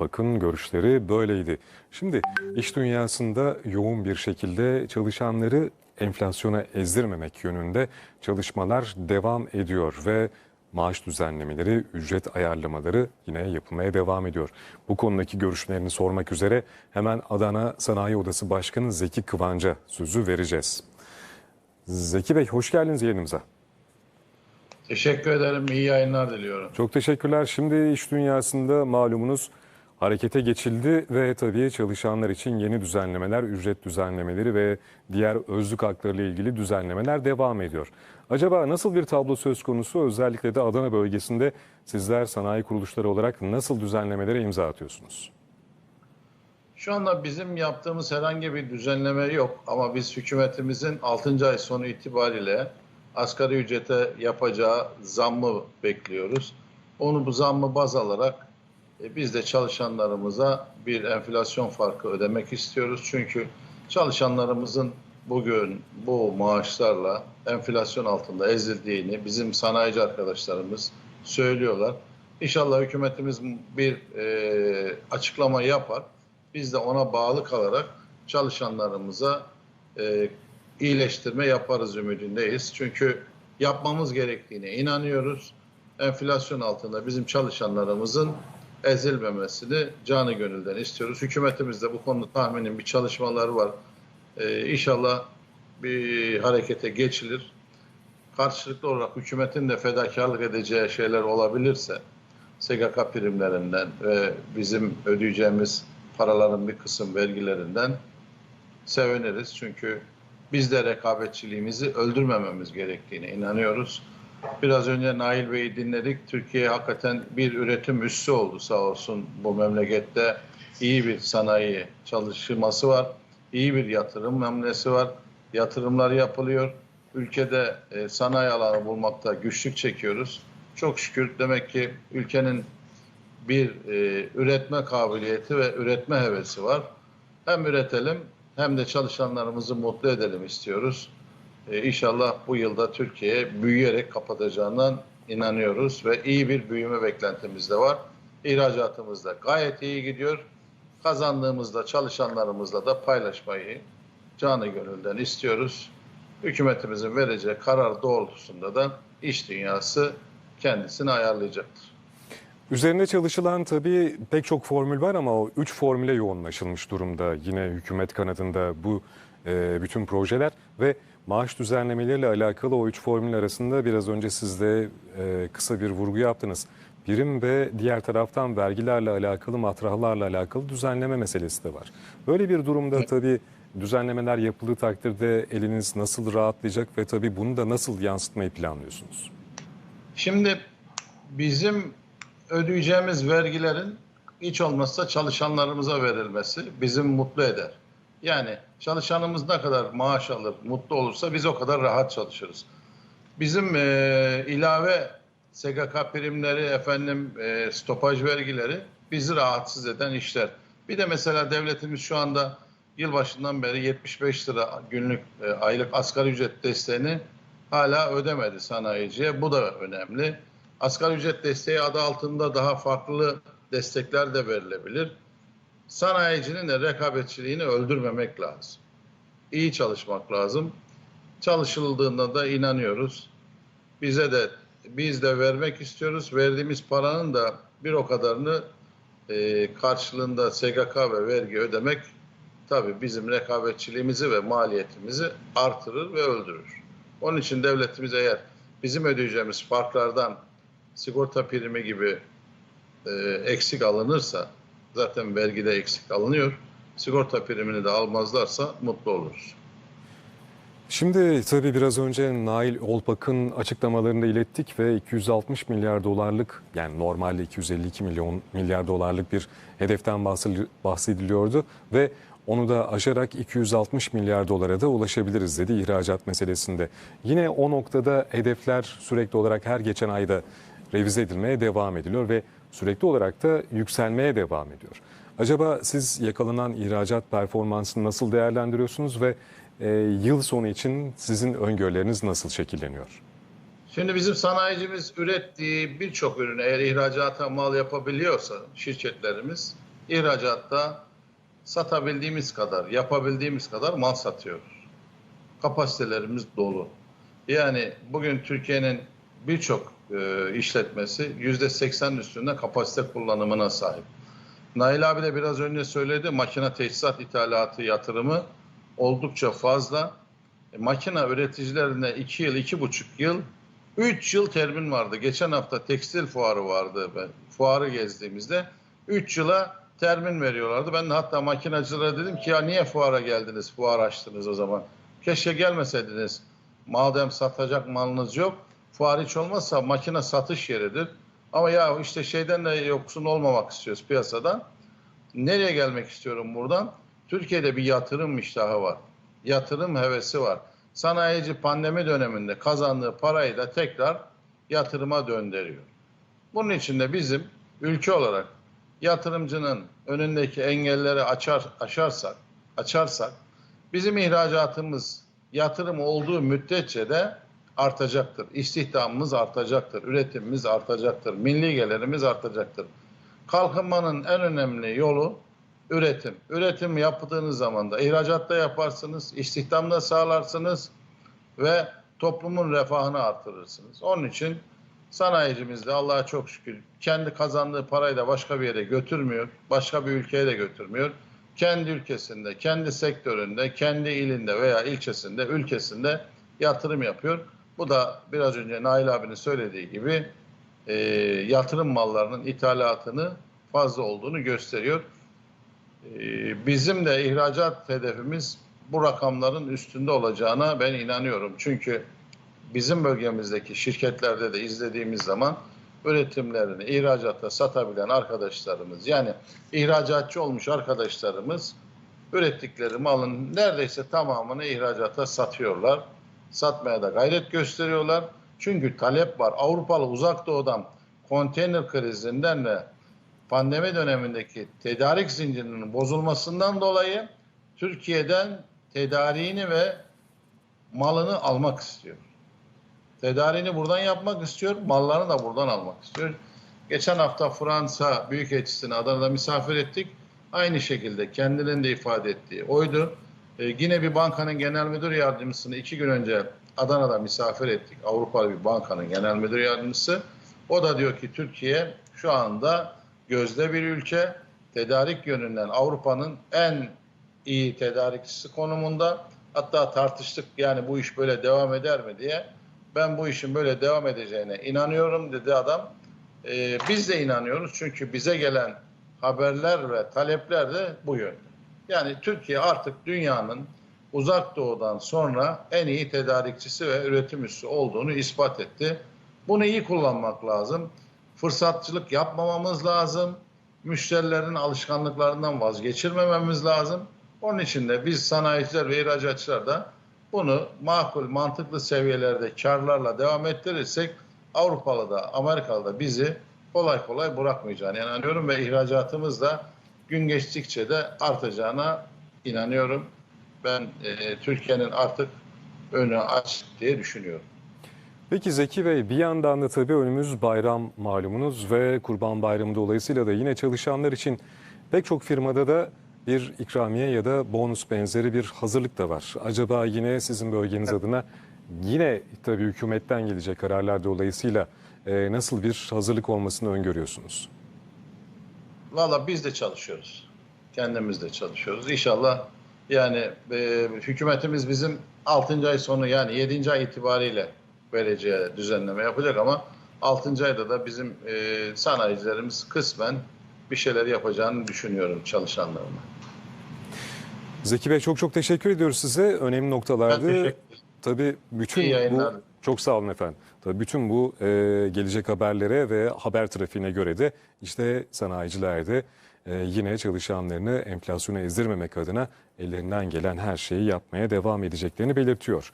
Bakın görüşleri böyleydi. Şimdi iş dünyasında yoğun bir şekilde çalışanları enflasyona ezdirmemek yönünde çalışmalar devam ediyor ve maaş düzenlemeleri, ücret ayarlamaları yine yapılmaya devam ediyor. Bu konudaki görüşlerini sormak üzere hemen Adana Sanayi Odası Başkanı Zeki Kıvanç'a sözü vereceğiz. Zeki Bey hoş geldiniz yayınımıza. Teşekkür ederim. İyi yayınlar diliyorum. Çok teşekkürler. Şimdi iş dünyasında malumunuz harekete geçildi ve tabii çalışanlar için yeni düzenlemeler, ücret düzenlemeleri ve diğer özlük hakları ile ilgili düzenlemeler devam ediyor. Acaba nasıl bir tablo söz konusu? Özellikle de Adana bölgesinde sizler sanayi kuruluşları olarak nasıl düzenlemelere imza atıyorsunuz? Şu anda bizim yaptığımız herhangi bir düzenleme yok ama biz hükümetimizin 6. ay sonu itibariyle asgari ücrete yapacağı zammı bekliyoruz. Onu bu zammı baz alarak e, biz de çalışanlarımıza bir enflasyon farkı ödemek istiyoruz. Çünkü çalışanlarımızın bugün bu maaşlarla enflasyon altında ezildiğini bizim sanayici arkadaşlarımız söylüyorlar. İnşallah hükümetimiz bir e, açıklama yapar. Biz de ona bağlı kalarak çalışanlarımıza e, iyileştirme yaparız ümidindeyiz. Çünkü yapmamız gerektiğine inanıyoruz. Enflasyon altında bizim çalışanlarımızın ezilmemesini canı gönülden istiyoruz. Hükümetimiz de bu konuda tahminin bir çalışmaları var. Ee, inşallah bir harekete geçilir. Karşılıklı olarak hükümetin de fedakarlık edeceği şeyler olabilirse SGK primlerinden ve bizim ödeyeceğimiz paraların bir kısım vergilerinden seviniriz. Çünkü biz de rekabetçiliğimizi öldürmememiz gerektiğine inanıyoruz. Biraz önce Nail Bey'i dinledik. Türkiye hakikaten bir üretim üssü oldu sağ olsun bu memlekette. iyi bir sanayi çalışması var. iyi bir yatırım hamlesi var. Yatırımlar yapılıyor. Ülkede e, sanayi alanı bulmakta güçlük çekiyoruz. Çok şükür demek ki ülkenin bir e, üretme kabiliyeti ve üretme hevesi var. Hem üretelim hem de çalışanlarımızı mutlu edelim istiyoruz. E, inşallah bu yılda Türkiye büyüyerek kapatacağından inanıyoruz ve iyi bir büyüme beklentimiz de var. İhracatımız da gayet iyi gidiyor. Kazandığımızda çalışanlarımızla da paylaşmayı canı gönülden istiyoruz. Hükümetimizin vereceği karar doğrultusunda da iş dünyası kendisini ayarlayacaktır. Üzerinde çalışılan tabii pek çok formül var ama o üç formüle yoğunlaşılmış durumda yine hükümet kanadında bu e, bütün projeler ve maaş düzenlemeleriyle alakalı o üç formül arasında biraz önce siz de e, kısa bir vurgu yaptınız. Birim ve diğer taraftan vergilerle alakalı, matrahlarla alakalı düzenleme meselesi de var. Böyle bir durumda tabii düzenlemeler yapıldığı takdirde eliniz nasıl rahatlayacak ve tabii bunu da nasıl yansıtmayı planlıyorsunuz? Şimdi bizim ödeyeceğimiz vergilerin hiç olmazsa çalışanlarımıza verilmesi bizi mutlu eder. Yani çalışanımız ne kadar maaş alır, mutlu olursa biz o kadar rahat çalışırız. Bizim e, ilave SGK primleri, efendim e, stopaj vergileri bizi rahatsız eden işler. Bir de mesela devletimiz şu anda yılbaşından beri 75 lira günlük e, aylık asgari ücret desteğini hala ödemedi sanayiciye. Bu da önemli. Asgari ücret desteği adı altında daha farklı destekler de verilebilir. Sanayicinin de rekabetçiliğini öldürmemek lazım. İyi çalışmak lazım. Çalışıldığında da inanıyoruz. Bize de biz de vermek istiyoruz. Verdiğimiz paranın da bir o kadarını e, karşılığında SGK ve vergi ödemek tabii bizim rekabetçiliğimizi ve maliyetimizi artırır ve öldürür. Onun için devletimiz eğer bizim ödeyeceğimiz farklardan sigorta primi gibi e, eksik alınırsa zaten vergide eksik alınıyor. Sigorta primini de almazlarsa mutlu oluruz. Şimdi tabii biraz önce Nail Olpak'ın açıklamalarını da ilettik ve 260 milyar dolarlık yani normalde 252 milyon milyar dolarlık bir hedeften bahsediliyordu ve onu da aşarak 260 milyar dolara da ulaşabiliriz dedi ihracat meselesinde. Yine o noktada hedefler sürekli olarak her geçen ayda revize edilmeye devam ediliyor ve sürekli olarak da yükselmeye devam ediyor. Acaba siz yakalanan ihracat performansını nasıl değerlendiriyorsunuz ve e, yıl sonu için sizin öngörüleriniz nasıl şekilleniyor? Şimdi bizim sanayicimiz ürettiği birçok ürünü eğer ihracata mal yapabiliyorsa şirketlerimiz ihracatta satabildiğimiz kadar, yapabildiğimiz kadar mal satıyoruz. Kapasitelerimiz dolu. Yani bugün Türkiye'nin birçok e, işletmesi yüzde seksen üstünde kapasite kullanımına sahip. Nail abi de biraz önce söyledi makine teçhizat ithalatı yatırımı oldukça fazla. E, makine üreticilerine 2 yıl, iki buçuk yıl, 3 yıl termin vardı. Geçen hafta tekstil fuarı vardı. Ben fuarı gezdiğimizde 3 yıla termin veriyorlardı. Ben de hatta makinacılara dedim ki ya niye fuara geldiniz, fuar açtınız o zaman. Keşke gelmeseydiniz. Madem satacak malınız yok, fuar hiç olmazsa makine satış yeridir. Ama ya işte şeyden de yoksun olmamak istiyoruz piyasadan. Nereye gelmek istiyorum buradan? Türkiye'de bir yatırım iştahı var. Yatırım hevesi var. Sanayici pandemi döneminde kazandığı parayı da tekrar yatırıma döndürüyor. Bunun için de bizim ülke olarak yatırımcının önündeki engelleri açar aşarsak, açarsak bizim ihracatımız yatırım olduğu müddetçe de artacaktır. İstihdamımız artacaktır, üretimimiz artacaktır, milli gelirimiz artacaktır. Kalkınmanın en önemli yolu üretim. Üretim yaptığınız zaman da ihracatta yaparsınız, istihdamda sağlarsınız ve toplumun refahını artırırsınız. Onun için sanayicimiz de Allah'a çok şükür kendi kazandığı parayı da başka bir yere götürmüyor, başka bir ülkeye de götürmüyor. Kendi ülkesinde, kendi sektöründe, kendi ilinde veya ilçesinde, ülkesinde yatırım yapıyor. Bu da biraz önce Nail abinin söylediği gibi e, yatırım mallarının ithalatını fazla olduğunu gösteriyor. E, bizim de ihracat hedefimiz bu rakamların üstünde olacağına ben inanıyorum. Çünkü bizim bölgemizdeki şirketlerde de izlediğimiz zaman üretimlerini ihracatta satabilen arkadaşlarımız yani ihracatçı olmuş arkadaşlarımız ürettikleri malın neredeyse tamamını ihracata satıyorlar. Satmaya da gayret gösteriyorlar. Çünkü talep var. Avrupalı uzak doğudan konteyner krizinden ve pandemi dönemindeki tedarik zincirinin bozulmasından dolayı Türkiye'den tedariğini ve malını almak istiyor. Tedariğini buradan yapmak istiyor, mallarını da buradan almak istiyor. Geçen hafta Fransa Büyükelçisi'ni Adana'da misafir ettik. Aynı şekilde kendilerinin de ifade ettiği oydu. Ee, yine bir bankanın genel müdür yardımcısını iki gün önce Adana'da misafir ettik. Avrupalı bir bankanın genel müdür yardımcısı. O da diyor ki Türkiye şu anda gözde bir ülke. Tedarik yönünden Avrupa'nın en iyi tedarikçisi konumunda. Hatta tartıştık yani bu iş böyle devam eder mi diye. Ben bu işin böyle devam edeceğine inanıyorum dedi adam. Ee, biz de inanıyoruz çünkü bize gelen haberler ve talepler de bu yönde. Yani Türkiye artık dünyanın uzak doğudan sonra en iyi tedarikçisi ve üretim üssü olduğunu ispat etti. Bunu iyi kullanmak lazım. Fırsatçılık yapmamamız lazım. Müşterilerin alışkanlıklarından vazgeçirmememiz lazım. Onun için de biz sanayiciler ve ihracatçılar da bunu makul, mantıklı seviyelerde karlarla devam ettirirsek Avrupalı da Amerikalı da bizi kolay kolay bırakmayacağını inanıyorum ve ihracatımız da gün geçtikçe de artacağına inanıyorum. Ben e, Türkiye'nin artık önü aç diye düşünüyorum. Peki Zeki Bey bir yandan da tabii önümüz bayram malumunuz ve Kurban Bayramı dolayısıyla da yine çalışanlar için pek çok firmada da bir ikramiye ya da bonus benzeri bir hazırlık da var. Acaba yine sizin bölgeniz adına yine tabii hükümetten gelecek kararlar dolayısıyla e, nasıl bir hazırlık olmasını öngörüyorsunuz? Valla biz de çalışıyoruz. Kendimiz de çalışıyoruz. İnşallah yani e, hükümetimiz bizim 6. ay sonu yani 7. ay itibariyle vereceği düzenleme yapacak ama 6. ayda da bizim e, sanayicilerimiz kısmen bir şeyler yapacağını düşünüyorum çalışanlarına. Zeki Bey çok çok teşekkür ediyoruz size. Önemli noktalardı. Tabii bütün bu yayınlar. Çok sağ olun efendim. Tabii bütün bu e, gelecek haberlere ve haber trafiğine göre de işte sanayiciler de e, yine çalışanlarını enflasyona ezdirmemek adına ellerinden gelen her şeyi yapmaya devam edeceklerini belirtiyor.